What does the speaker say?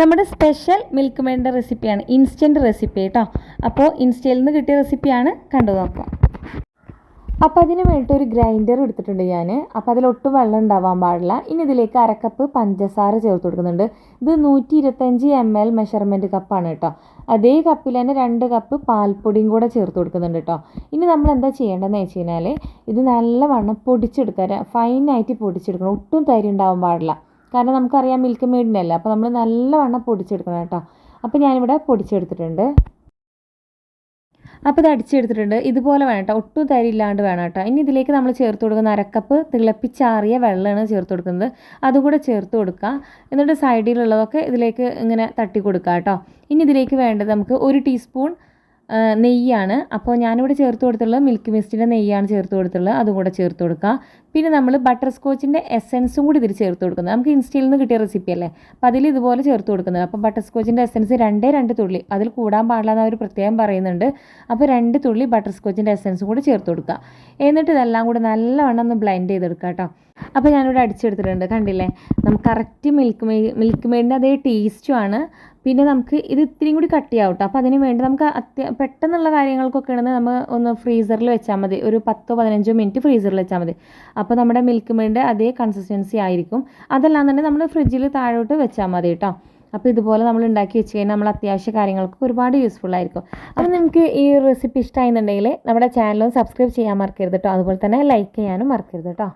നമ്മുടെ special milk മേഡിന്റെ റെസിപ്പിയാണ് instant recipe കേട്ടോ അപ്പോൾ ഇൻസ്റ്റയിൽ നിന്ന് കിട്ടിയ റെസിപ്പിയാണ് കണ്ടു നോക്കാം. അപ്പോൾ അതിന് വേണ്ടിയിട്ട് ഒരു ഗ്രൈൻഡർ എടുത്തിട്ടുണ്ട് ഞാൻ അപ്പോൾ അതിലൊട്ടും വെള്ളം ഉണ്ടാവാൻ പാടില്ല. ഇനി ഇതിലേക്ക് അരക്കപ്പ് പഞ്ചസാര ചേർത്ത് കൊടുക്കുന്നുണ്ട്. ഇത് നൂറ്റി ഇരുപത്തഞ്ച് എം എൽ മെഷർമെന്റ് കപ്പാണ് കേട്ടോ അതേ കപ്പിൽ തന്നെ രണ്ട് കപ്പ് പാൽപ്പൊടിയും കൂടെ ചേർത്ത് കൊടുക്കുന്നുണ്ട് കേട്ടോ ഇനി നമ്മൾ എന്താ ചെയ്യേണ്ടതെന്ന് വെച്ച് കഴിഞ്ഞാൽ ഇത് നല്ലവണ്ണം പൊടിച്ചെടുക്കുക. ഫൈനായിട്ട് പൊടിച്ചെടുക്കണം. ഒട്ടും തരി ഉണ്ടാവാൻ പാടില്ല. കാരണം നമുക്കറിയാം മിൽക്ക് മെയ്ഡിനല്ല അപ്പോൾ നമ്മൾ നല്ലവണ്ണം പൊടിച്ചെടുക്കണം കേട്ടോ. അപ്പോൾ ഞാനിവിടെ പൊടിച്ചെടുത്തിട്ടുണ്ട്. അപ്പോൾ ഇത് അടിച്ചെടുത്തിട്ടുണ്ട്. ഇതുപോലെ വേണം കേട്ടോ. ഒട്ടും തരി ഇല്ലാണ്ട് വേണം കേട്ടോ. ഇനി ഇതിലേക്ക് നമ്മൾ ചേർത്ത് കൊടുക്കുന്ന അരക്കപ്പ് തിളപ്പിച്ചാറിയ വെള്ളമാണ് ചേർത്ത് കൊടുക്കുന്നത്. അതുകൂടെ ചേർത്ത് കൊടുക്കുക എന്നിട്ട് സൈഡിലുള്ളതൊക്കെ ഇതിലേക്ക് ഇങ്ങനെ തട്ടി കൊടുക്കുക കേട്ടോ. ഇനി ഇതിലേക്ക് വേണ്ടത് നമുക്ക് ഒരു ടീസ്പൂൺ നെയ്യാണ്. അപ്പോൾ ഞാനിവിടെ ചേർത്ത് കൊടുത്തുള്ളത് മിൽക്ക് മിസ്റ്റിന്റെ നെയ്യാണ് ചേർത്ത് കൊടുത്തുള്ളത് അതും കൂടെ ചേർത്ത് കൊടുക്കുക പിന്നെ നമ്മൾ ബട്ടർ സ്കോച്ചിന്റെ എസെൻസും കൂടി ഇതിൽ ചേർത്ത് കൊടുക്കുന്നത്. നമുക്ക് ഇൻസ്റ്റയിൽ നിന്ന് കിട്ടിയ റെസിപ്പി അല്ലേ? അപ്പോൾ അതിൽ ഇതുപോലെ ചേർത്ത് കൊടുക്കുന്നത്. അപ്പോൾ ബട്ടർ സ്കോച്ചിന്റെ എസെൻസ് രണ്ടേ രണ്ട് തുള്ളി. അതിൽ കൂടാൻ പാടില്ല എന്ന് അവർ പ്രത്യേകം പറയുന്നുണ്ട്. അപ്പോൾ രണ്ട് തുള്ളി ബട്ടർ സ്കോച്ചിന്റെ എസെൻസും കൂടി ചേർത്ത് കൊടുക്കുക. എന്നിട്ട് ഇതെല്ലാം കൂടി നല്ലവണ്ണം ഒന്ന് ബ്ലെൻഡ് ചെയ്തെടുക്കുക കേട്ടോ. അപ്പോൾ ഞാനിവിടെ അടിച്ചെടുത്തിട്ടുണ്ട്. കണ്ടില്ലേ? നമുക്ക് കറക്റ്റ് മിൽക്ക് മെയ് മിൽക്ക് മെയ്ഡിന്റെ അതേ ടേസ്റ്റുമാണ് പിന്നെ നമുക്ക് ഇത് ഇത്രയും കൂടി കട്ടിയാവും കേട്ടോ. അപ്പോൾ അതിന് വേണ്ടി നമുക്ക് അത്യ പെട്ടെന്നുള്ള കാര്യങ്ങൾക്കൊക്കെ ആണെങ്കിൽ നമ്മൾ ഒന്ന് ഫ്രീസറിൽ വെച്ചാൽ മതി. ഒരു പത്തോ പതിനഞ്ചോ മിനിറ്റ് ഫ്രീസറിൽ വെച്ചാൽ മതി. അപ്പോൾ നമ്മുടെ മിൽക്ക് മെയ്ഡിന്റെ അതേ കൺസിസ്റ്റൻസി ആയിരിക്കും. അതല്ലാന്നുണ്ടെങ്കിൽ നമ്മൾ ഫ്രിഡ്ജിൽ താഴോട്ട് വെച്ചാൽ മതി കേട്ടോ. അപ്പോൾ ഇതുപോലെ നമ്മൾ ഉണ്ടാക്കി വെച്ച് കഴിഞ്ഞാൽ നമ്മൾ അത്യാവശ്യ കാര്യങ്ങൾക്ക് ഒരുപാട് യൂസ്ഫുൾ ആയിരിക്കും. അപ്പോൾ നിങ്ങൾക്ക് ഈ റെസിപ്പി ഇഷ്ടമായിരുന്നുണ്ടെങ്കിൽ നമ്മുടെ ചാനലും സബ്സ്ക്രൈബ് ചെയ്യാൻ മറക്കരുത് കേട്ടോ. അതുപോലെ തന്നെ ലൈക്ക് ചെയ്യാനും മറക്കരുത് കേട്ടോ.